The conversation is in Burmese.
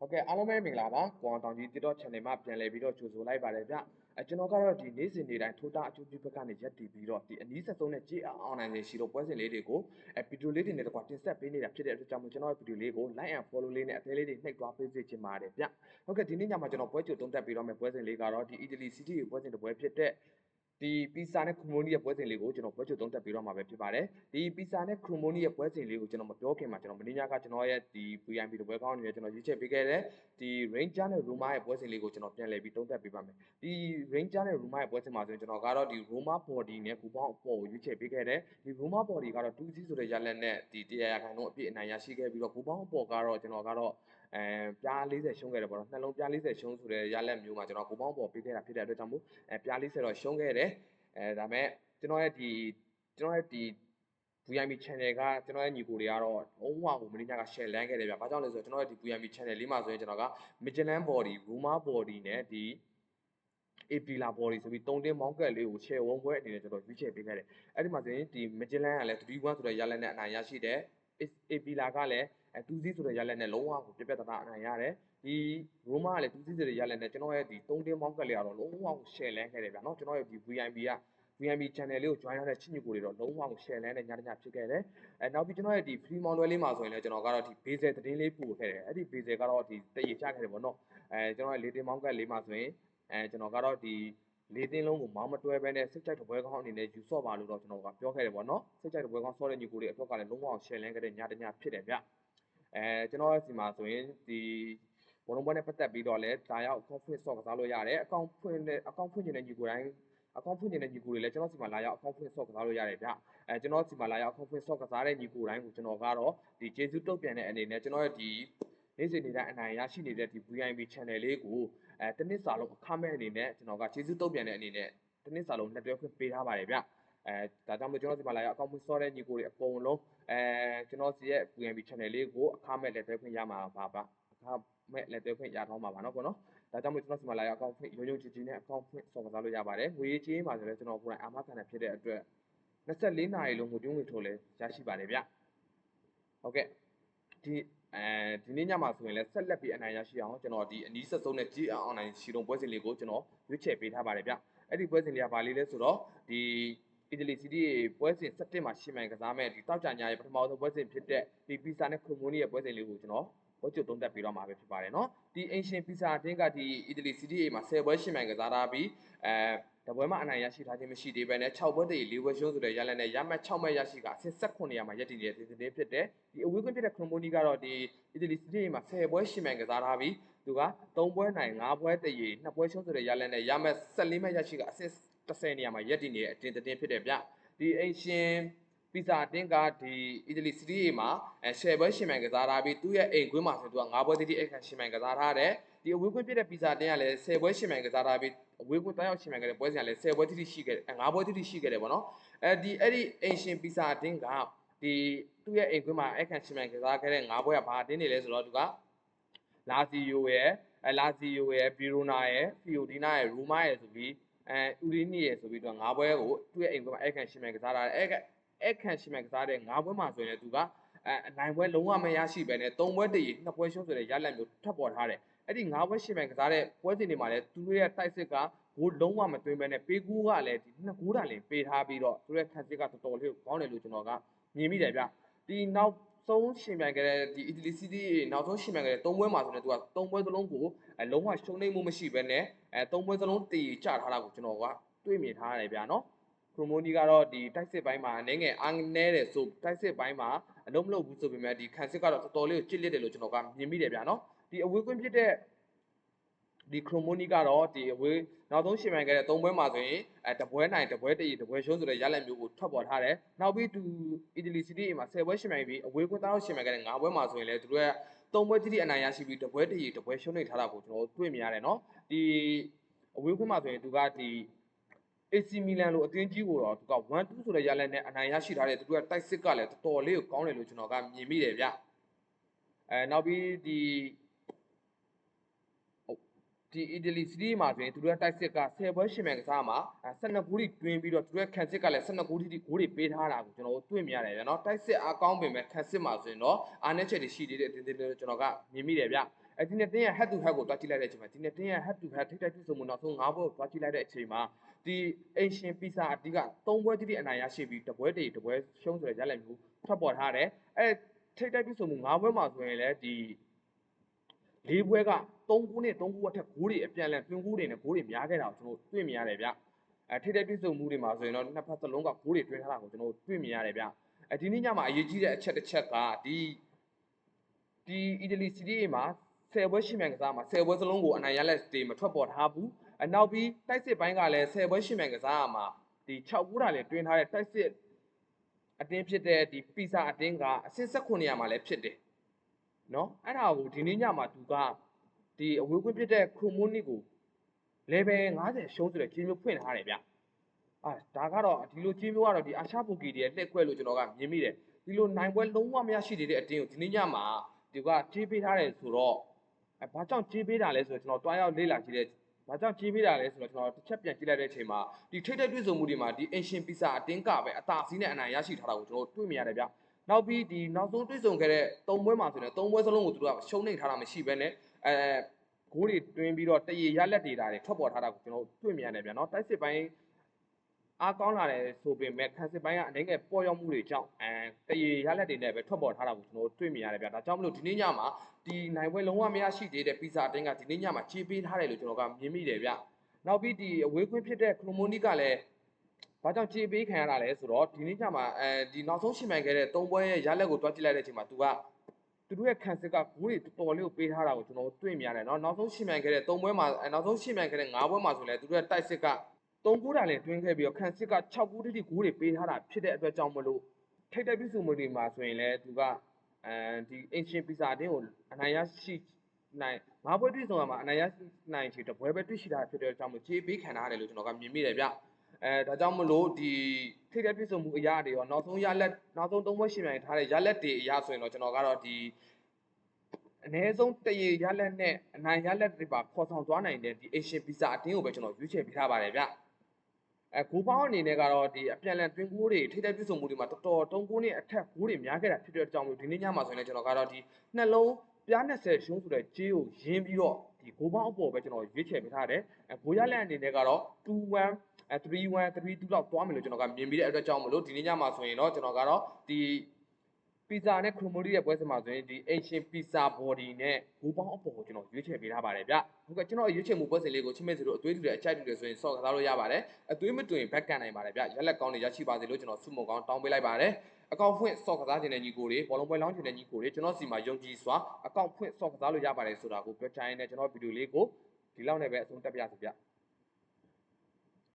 ဟုတ်ကဲ့အားလုံးပဲမင်္ဂလာပါကွန်တောင်ကြီး TikTok channel မှာပြန်လည်ပြီးတော့ကြိုဆိုလိုက်ပါတယ်ဗျအဲကျွန်တော်ကတော့ဒီနေ့စဉ်နေ့တိုင်းထိုးတာအကျိုးပြုဘက်ကနေရက်တည်ပြီးတော့ဒီအနည်းဆက်ဆုံးနဲ့ကြည့်အောင်အောင်နိုင်နေရှိတော့ပွဲစဉ်လေးတွေကိုအဲဗီဒီယိုလေးတွေနဲ့တကွာတင်ဆက်ပေးနေတာဖြစ်တဲ့အတွက်ကြောင့်မို့ကျွန်တော်ရဲ့ဗီဒီယိုလေးကို like and follow လေးနဲ့အသေးလေးတွေနှိပ်သွားပေးစေချင်ပါတယ်ဗျဟုတ်ကဲ့ဒီနေ့ညမှာကျွန်တော်ပွဲကြိုသုံးသပ်ပြီးတော့မယ့်ပွဲစဉ်လေးကတော့ဒီ Italy City ရဲ့ပွဲစဉ်တစ်ပွဲဖြစ်တဲ့ ဒီပီဇာနဲ့ခရိုမိုနီရဲ့ပွဲစဉ်လေးကိုကျွန်တော်ပွဲချုပ်သုံးသပ်ပြီးတော့မှာပဲဖြစ်ပါတယ်ဒီပီဇာနဲ့ခရိုမိုနီရဲ့ပွဲစဉ်လေးကိုကျွန်တော်မပြောခင်မှာကျွန်တော်မင်းညာကကျွန်တော်ရဲ့ဒီ VIP တပွဲကောင်းအနေနဲ့ကျွန်တော်ရွေးချယ်ပေးခဲ့တဲ့ဒီ Ranger နဲ့ Roma ရဲ့ပွဲစဉ်လေးကိုကျွန်တော်ပြန်လည်ပြီးသုံးသပ်ပေးပါမယ်ဒီ Ranger နဲ့ Roma ရဲ့ပွဲစဉ်မှာဆိုရင်ကျွန်တော်ကတော့ဒီ Roma Body နဲ့ကူပေါင်းအပေါ်ကိုရွေးချယ်ပေးခဲ့တဲ့ဒီ Roma Body ကတော့2စီးဆိုတဲ့ရလက်နဲ့ဒီတရားရခိုင်လုံးအပြည့်အနိုင်ရရှိခဲ့ပြီးတော့ကူပေါင်းအပေါ်ကတော့ကျွန်တော်ကတော့ အဲပြား40ရှုံးခဲ့တယ်ပေါ့နော်နှလုံးပြား40ရှုံးဆိုတဲ့ရလက်မျိုးမှာကျွန်တော်ကူပေါင်းအပေါ်ပေးခဲ့တာဖြစ်တဲ့အတွက်ကြောင့်မို့အဲပြား40တော့ရှုံးခဲ့တယ်အဲဒါမဲ့ကျွန်တော်ရဲ့ဒီကျွန်တော်ရဲ့ဒီ VIB channel ကကျွန်တော်ရဲ့ညီကိုတွေကတော့လုံးဝကိုမင်းညာက share လမ်းခဲ့တယ်ဗျ။ဘာကြောင့်လဲဆိုတော့ကျွန်တော်ရဲ့ဒီ VIB channel လေးမှာဆိုရင်ကျွန်တော်က Michelin body, Roma body နဲ့ဒီ Aprila body ဆိုပြီး၃တင်းမောင်းကက်လေးကို share ဝန်းပွဲအနေနဲ့ကျွန်တော်ရွေးချယ်ပေးခဲ့တယ်။အဲ့ဒီမှာဆိုရင်ဒီ Michelin ကလည်း3-1ဆိုတဲ့ရလက်နဲ့အနိုင်ရရှိတယ်။ Aprila ကလည်း အဲ2စီးဆိုတဲ့ရလက်နဲ့လုံးဝကိုပြက်ပြက်သားသားအနိုင်ရတယ်။ဒီ Roma ကလည်း2စီးဆိုတဲ့ရလက်နဲ့ကျွန်တော်ရဲ့ဒီ3တင်းမောင်းကက်လေးကတော့လုံးဝကို share လမ်းခဲ့တယ်ဗျာနော်။ကျွန်တော်ရဲ့ဒီ VIB က VMB channel လေးကို join ထားတဲ့ချစ်ညီကိုတွေတော့လုံးဝကို share လမ်းနဲ့ညတညဖြစ်ခဲ့တယ်။အဲနောက်ပြီးကျွန်တော်ရဲ့ဒီ free mon လွယ်လေးမှာဆိုရင်လည်းကျွန်တော်ကတော့ဒီ base သတင်းလေးပို့ခဲ့တယ်။အဲ့ဒီ base ကတော့ဒီတရေချခဲ့တယ်ပေါ့နော်။အဲကျွန်တော်ရဲ့လေးတင်မောင်းကတ်လေးမှာဆိုရင်အဲကျွန်တော်ကတော့ဒီလေးတင်းလုံးကိုမောင်းမတွဲဘဲနဲ့စိတ်ကြိုက်တပွဲကောင်းအနေနဲ့ယူဆော့ပါလို့တော့ကျွန်တော်ကပြောခဲ့တယ်ပေါ့နော်။စိတ်ကြိုက်တပွဲကောင်းဆော့တဲ့ညီကိုတွေအတွက်ကလည်းလုံးဝအောင် share လမ်းခဲ့တဲ့ညတညဖြစ်တယ်ဗျ။ အဲကျွန်တော်ရဲ့စီမှာဆိုရင်ဒီဘောလုံးပွဲနဲ့ပတ်သက်ပြီးတော့လည်းဒါရောက် conference ဆော့ကစားလို့ရတယ်။အကောင့်ဖွင့်တဲ့အကောင့်ဖွင့်နေတဲ့ညီကိုတိုင်းအကောင့်ဖွင့်နေတဲ့ညီကိုတွေလည်းကျွန်တော်စီမှာလာရောက်အကောင့်ဖွင့်ဆော့ကစားလို့ရတယ်ဗျအဲကျွန်တော်စီမှာလာရောက်အကောင့်ဖွင့်ဆော့ကစားတဲ့ညီကိုတိုင်းကိုကျွန်တော်ကတော့ဒီကျေးဇူးတုတ်ပြန်တဲ့အနေနဲ့ကျွန်တော်ရဲ့ဒီနေ့စဉ်နေ့တိုင်းအနိုင်ရရှိနေတဲ့ဒီ VIB channel လေးကိုအဲတနစ်စာလုံးအခမဲ့အနေနဲ့ကျွန်တော်ကကျေးဇူးတုတ်ပြန်တဲ့အနေနဲ့တနစ်စာလုံးနှစ်တွဲခွင့်ပေးထားပါတယ်ဗျ အဲဒါကြောင့်မလို့ကျွန်တော်ဒီမှာလာရအကောင့်မှုစောတဲ့ညီကိုတွေအကုန်လုံးအဲကျွန်တော်စီရဲ့ PNB channel လေးကိုအခမဲ့လက်သွဲခွင့်ရမှာပါပါအခမဲ့လက်သွဲခွင့်ရတော့မှာပါနော်ကောနော်ဒါကြောင့်မလို့ကျွန်တော်ဒီမှာလာရအကောင့်ဖွင့်ရုံရုံချီချီနဲ့အကောင့်ဖွင့်စော်ကစားလို့ရပါတယ်ငွေရေးချေးမှာဆိုလဲကျွန်တော်ကိုယ်တိုင်အာမခံတာဖြစ်တဲ့အတွက်24နာရီလုံးငွေတွင်းငွေထိုးလဲရရှိပါတယ်ဗျဟုတ်ကဲ့ဒီအဲဒီနေ့ညမှာဆိုရင်လည်းဆက်လက်ပြီးအနိုင်ရရှိအောင်ကျွန်တော်ဒီအနီးဆက်ဆုံးတဲ့ GR online ရှီတုံပွဲစဉ်လေးကိုကျွန်တော်ရွေးချယ်ပေးထားပါတယ်ဗျအဲ့ဒီပွဲစဉ်လေးကဘာလေးလဲဆိုတော့ဒီီတလီစီးတီးရဲ့ပွဲစဉ်17မှာရှင်းမှန်ကစားမဲ့ဒီတောက်ကြညာရဲ့ပထမဆုံးပွဲစဉ်ဖြစ်တဲ့ဒီပီဆာနဲ့ခရိုမိုနီရဲ့ပွဲစဉ်လေးကိုကျွန်တော်ဝတ်ကျုပ်သုံးသပ်ပြီးတော့မှာပဲဖြစ်ပါတယ်နော်ဒီအင်ရှင်ပီဆာတင်းကဒီအီတလီစီးတီးရဲ့မှာ10ပွဲရှင်းမှန်ကစားထားပြီးအဲတပွဲမှာအနိုင်ရရှိထားခြင်းမရှိသေးဘဲနဲ့6ပွဲတည်း4ပွဲရှုံးဆိုတဲ့ရလနဲ့ရမှတ်6မှတ်ရရှိကအဆင့်16နေရာမှာရပ်တည်နေတဲ့သတင်းဖြစ်တဲ့ဒီအဝေးကွင်းဖြစ်တဲ့ခရိုမိုနီကတော့ဒီအီတလီစီးတီးရဲ့မှာ10ပွဲရှင်းမှန်ကစားထားပြီးသူက3ပွဲနိုင်5ပွဲတည်း2ပွဲရှုံးဆိုတဲ့ရလနဲ့ရမှတ်14မှတ်ရရှိကအဆင့် 10နေရာမှာရပ်တည်နေတဲ့အတင်းတင်းဖြစ်တဲ့ဗျဒီအင်ရှင်ပီဇာတင်းကဒီအီတလီစီးတီးမှာအဲ10ပွဲရှင်မှန်ကစားထားပြီးသူ့ရဲ့အိမ်ကွင်းမှာဆိုသူက9ပွဲတည်းအခါရှင်မှန်ကစားထားတယ်ဒီအဝေးကွင်းဖြစ်တဲ့ပီဇာတင်းကလည်း10ပွဲရှင်မှန်ကစားထားပြီးအဝေးကွင်းတောက်ရောက်ရှင်မှန်ကတဲ့ပွဲစဉ်ကလည်း10ပွဲတည်းရှိခဲ့တယ်9ပွဲတည်းရှိခဲ့တယ်ပေါ့နော်အဲဒီအဲ့ဒီအင်ရှင်ပီဇာတင်းကဒီသူ့ရဲ့အိမ်ကွင်းမှာအခါရှင်မှန်ကစားခဲ့တဲ့9ပွဲကဘာတင်းနေလဲဆိုတော့သူကလာဇီယိုရဲ့အဲလာဇီယိုရဲ့ဗီရိုနာရဲ့ဖီယိုဒီနာရဲ့ရူမာရဲ့ဆိုပြီး အဲဥရီနီရဲ့ဆိုပြီးတော့၅ပွဲကိုသူ့ရဲ့အိမ်ကွင်းမှာအခန့်ရှင်မဲ့ကစားတာအဲ့အခန့်ရှင်မဲ့ကစားတဲ့၅ပွဲမှာဆိုရင်သူကအဲအနိုင်ပွဲလုံးဝမရရှိပဲနဲ့၃ပွဲတည်းနှစ်ပွဲရှုံးဆိုတဲ့ရလက်မျိုးထပ်ပေါ်ထားတယ်အဲ့ဒီ၅ပွဲရှင်မဲ့ကစားတဲ့ပွဲစဉ်တွေမှာလည်းသူတို့ရဲ့တိုက်စစ်ကဂိုးလုံးဝမသွင်းပဲနဲ့ပေးကူးကလည်းဒီနှစ်ဂိုးတာလင်ပေးထားပြီးတော့သူတို့ရဲ့ခံစစ်ကတော်တော်လေးကောင်းတယ်လို့ကျွန်တော်ကမြင်မိတယ်ဗျဒီနောက် ဆုံးရှင်ပြန်ခဲ့တဲ့ဒီအီတလီစီးတီးနောက်ဆုံးရှင်ပြန်ခဲ့တဲ့၃ပွဲမှာဆိုရင်သူက၃ပွဲသလုံးကိုအလုံးဝရှုံးနေမှုမရှိဘဲနဲ့အဲ၃ပွဲသလုံးတည်ကြထားတာကိုကျွန်တော်ကတွေ့မြင်ထားရတယ်ဗျာနော်ခရိုမိုနီကတော့ဒီတိုက်စစ်ပိုင်းမှာအနေငယ်အားနည်းတယ်ဆိုတိုက်စစ်ပိုင်းမှာအလုံးမလုပ်ဘူးဆိုပေမဲ့ဒီခံစစ်ကတော့တော်တော်လေးကိုကြစ်လစ်တယ်လို့ကျွန်တော်ကမြင်မိတယ်ဗျာနော်ဒီအဝေးကွင်းဖြစ်တဲ့ ဒီခရိုမိုနီကတော့ဒီအဝေးနောက်ဆုံးရှင်မြန်ခဲ့တဲ့၃ပွဲမှာဆိုရင်အဲတပွဲနိုင်တပွဲတည်တပွဲရှုံးဆိုတဲ့ရလဒ်မျိုးကိုထွက်ပေါ်ထားတယ်။နောက်ပြီးသူအီတလီစီးတီးမှာ10ပွဲရှင်မြန်ပြီးအဝေးကွင်းသားရှင်မြန်ခဲ့တဲ့၅ပွဲမှာဆိုရင်လည်းသူတို့ရဲ့၃ပွဲတိတိအနိုင်ရရှိပြီးတပွဲတည်တပွဲရှုံးနေထားတာကိုကျွန်တော်တွေ့မြင်ရတယ်နော်။ဒီအဝေးကွင်းမှာဆိုရင်သူကဒီ AC Milan လိုအသင်းကြီးကိုတော့သူက1-2ဆိုတဲ့ရလဒ်နဲ့အနိုင်ရရှိထားတဲ့သူတို့ကတိုက်စစ်ကလည်းတော်တော်လေးကိုကောင်းတယ်လို့ကျွန်တော်ကမြင်မိတယ်ဗျ။အဲနောက်ပြီးဒီ ဒီအီတလီစီးတီးမှာဆိုရင်သူတို့တိုက်စစ်က10ပွဲရှင်မြန်ကစားမှာ12ဂိုးထိတွင်းပြီးတော့သူတို့ခံစစ်ကလည်း12ဂိုးထိဂိုးတွေပေးထားတာကိုကျွန်တော်တို့တွေ့မြင်ရတယ်ဗျာနော်တိုက်စစ်အားကောင်းပင်မဲ့ခံစစ်မှာဆိုရင်တော့အားနည်းချက်တွေရှိသေးတဲ့အတင်းတင်းလေးကျွန်တော်ကမြင်မိတယ်ဗျအဲဒီနှစ်တင်းရဲ့ head to head ကိုတွားကြည့်လိုက်တဲ့အချိန်မှာဒီနှစ်တင်းရဲ့ head to head ထိတိုက်ပြည့်စုံမှုနောက်ဆုံး၅ဘွဲကိုတွားကြည့်လိုက်တဲ့အချိန်မှာဒီအင်ရှင်ပီစာအတီးက၃ဘွဲတိတိအနိုင်ရရှိပြီးတပွဲတည်းတပွဲရှုံးဆိုတဲ့ရလဒ်မျိုးထွက်ပေါ်ထားတယ်အဲထိတိုက်ပြည့်စုံမှု၅ဘွဲမှာဆိုရင်လည်းဒီလေးဘွဲက 3ခုနဲ့3ခုအထက်ဂိုးတွေအပြန်အလှန်တွင်ဂိုးတွေနဲ့ဂိုးတွေများခဲ့တာကိုကျွန်တော်တွေ့မြင်ရတယ်ဗျအဲထိတိုက်ပြည့်စုံမှုတွေမှာဆိုရင်တော့နှစ်ဖက်စလုံးကဂိုးတွေတွင်ထားတာကိုကျွန်တော်တွေ့မြင်ရတယ်ဗျအဲဒီနေ့ညမှာအရေးကြီးတဲ့အချက်တစ်ချက်ကဒီဒီအီတလီစီးရီး A မှာ10ဘွဲရှိမှန်ကစားမှာ10ဘွဲစလုံးကိုအနိုင်ရလက်တွေမထွက်ပေါ်ထားဘူးအနောက်ပြီးတိုက်စစ်ပိုင်းကလည်း10ဘွဲရှိမှန်ကစားရမှာဒီ6ဘူးတာလည်းတွင်းထားတဲ့တိုက်စစ်အတင်းဖြစ်တဲ့ဒီပီဇာအတင်းကအဆင့်16နေရာမှာလည်းဖြစ်တယ်နော်အဲ့ဒါကိုဒီနေ့ညမှာသူက ဒီအဝေးကွင်းဖြစ်တဲ့ခရိုမိုနီကို level 50ရှုံးဆိုတဲ့ကြီးမျိုးဖွင့်ထားတယ်ဗျအာဒါကတော့ဒီလိုကြီးမျိုးကတော့ဒီအာရှဘူကီတွေရဲ့လက်ခွဲလို့ကျွန်တော်ကမြင်မိတယ်ဒီလိုနိုင်ပွဲလုံးဝမရရှိသေးတဲ့အတင်းကိုဒီနေ့ညမှာဒီကကြေးပေးထားတယ်ဆိုတော့အဲဘာကြောင့်ကြေးပေးတာလဲဆိုတော့ကျွန်တော်တွားရောက်လေ့လာကြည့်တဲ့ဘာကြောင့်ကြေးပေးတာလဲဆိုတော့ကျွန်တော်တစ်ချက်ပြန်ကြည့်လိုက်တဲ့အချိန်မှာဒီထိတ်တဲ့တွေ့ဆုံမှုတွေမှာဒီ ancient pizza အတင်းကပဲအသာစီးနဲ့အနိုင်ရရှိထားတာကိုကျွန်တော်တွေ့မြင်ရတယ်ဗျနောက်ပြီးဒီနောက်ဆုံးတွေ့ဆုံခဲ့တဲ့၃ပွဲမှာဆိုရင်၃ပွဲစလုံးကိုသူတို့ကရှုံးနေထားတာမရှိဘဲနဲ့ အဲဂိုးတွေတွင်းပြီးတော့တရေရလက်တွေတာတွေထွက်ပေါ်ထားတာကိုကျွန်တော်တွေ့မြင်ရတယ်ဗျနော်တိုက်စစ်ပိုင်းအားကောင်းလာတယ်ဆိုပေမဲ့ခန်းစစ်ပိုင်းကအနေငယ်ပေါ်ရောက်မှုတွေကြောင့်အဲတရေရလက်တွေနဲ့ပဲထွက်ပေါ်ထားတာကိုကျွန်တော်တွေ့မြင်ရတယ်ဗျဒါကြောင့်မလို့ဒီနေ့ညမှာဒီနိုင်ပွဲလုံးဝမရရှိသေးတဲ့ပီဇာအတင်းကဒီနေ့ညမှာခြေပေးထားတယ်လို့ကျွန်တော်ကမြင်မိတယ်ဗျနောက်ပြီးဒီအဝေးခွင့်ဖြစ်တဲ့ခရိုမိုနီကလည်းဘာကြောင့်ခြေပေးခံရတာလဲဆိုတော့ဒီနေ့ညမှာအဲဒီနောက်ဆုံးရှင်မှန်ခဲ့တဲ့၃ပွဲရဲ့ရလက်ကိုတွားကြည့်လိုက်တဲ့အချိန်မှာသူက သူတို့ရဲ့ခံစစ်ကဂိုးတွေတော်တော်လေးကိုပေးထားတာကိုကျွန်တော်တွေ့မြင်ရတယ်เนาะနောက်ဆုံးရှင်မှန်ခဲ့တဲ့၃ပွဲမှာအဲနောက်ဆုံးရှင်မှန်ခဲ့တဲ့၅ပွဲမှာဆိုလည်းသူတို့ရဲ့တိုက်စစ်က၃ဂိုးတာလည်းတွင်းခဲ့ပြီးတော့ခံစစ်က6ဂိုးတိတိဂိုးတွေပေးထားတာဖြစ်တဲ့အတွက်ကြောင့်မလို့ထိတ်တဲ့ပြစုမှုတွေမှာဆိုရင်လည်းသူကအဲဒီ ancient pizza အတင်းကိုအနိုင်ရရှိနိုင်ငါးပွဲတွေ့ဆုံရမှာအနိုင်ရရှိနိုင်ချေတပွဲပဲတွေ့ရှိတာဖြစ်တဲ့အတွက်ကြောင့်မို့ခြေပေးခံရတယ်လို့ကျွန်တော်ကမြင်မိတယ်ဗျ အဲဒါကြောင့်မလို့ဒီထိတ်တဲ့ပြစုမှုအရာတွေရောနောက်ဆုံးရလက်နောက်ဆုံး၃ပွဲရှင်မြန်ထားတဲ့ရလက်တွေအရာဆိုရင်တော့ကျွန်တော်ကတော့ဒီအ ਨੇ ဆုံးတရေရလက်နဲ့အနိုင်ရလက်တွေပါခေါ်ဆောင်သွားနိုင်တဲ့ဒီ Asian Pizza အတင်းကိုပဲကျွန်တော်ရွေးချယ်ပေးထားပါတယ်ဗျအဲဂိုးပေါင်းအနေနဲ့ကတော့ဒီအပြန်လန်တွင်းကိုးတွေထိတဲ့ပြည့်စုံမှုတွေမှာတော်တော်တုံးကိုးနဲ့အထက်ဂိုးတွေများခဲ့တာဖြစ်တဲ့အကြောင်းမျိုးဒီနေ့ညမှာဆိုရင်လည်းကျွန်တော်ကတော့ဒီနှလုံးပြား20ရှုံးဆိုတဲ့ကြေးကိုရင်းပြီးတော့ဒီဂိုးပေါင်းအပေါ်ပဲကျွန်တော်ရွေးချယ်ပေးထားတယ်အဲဂိုးရလက်အနေနဲ့ကတော့2-1 အဲ3-1 3-2လောက်သွားမယ်လို့ကျွန်တော်ကမြင်ပြီးတဲ့အတွက်ကြောင့်မလို့ဒီနေ့ညမှာဆိုရင်တော့ကျွန်တော်ကတော့ဒီပီဇာနဲ့ခရိုမိုဒီရဲ့ပွဲစဉ်မှာဆိုရင်ဒီ Asian Pizza Body နဲ့ဂိုးပေါင်းအပေါ်ကိုကျွန်တော်ရွေးချယ်ပေးထားပါတယ်ဗျဟုတ်ကဲ့ကျွန်တော်ရွေးချယ်မှုပွဲစဉ်လေးကိုချစ်မဲ့စီတို့အသွေးတူတဲ့အကြိုက်တူတွေဆိုရင်ဆော့ကစားလို့ရပါတယ်အသွေးမတွင်ဘက်ကန်နိုင်ပါတယ်ဗျရက်လက်ကောင်းတွေရရှိပါစေလို့ကျွန်တော်ဆုမွန်ကောင်းတောင်းပေးလိုက်ပါတယ်အကောင့်ဖွင့်ဆော့ကစားခြင်းတဲ့ညီကိုတွေဘောလုံးပွဲလောင်းခြင်းတဲ့ညီကိုတွေကျွန်တော်စီမှာယုံကြည်စွာအကောင့်ဖွင့်ဆော့ကစားလို့ရပါတယ်ဆိုတာကိုပြောချင်တဲ့ကျွန်တော်ဗီဒီယိုလေးကိုဒီလောက်နဲ့ပဲအဆုံးတက်ပြပါစီဗျ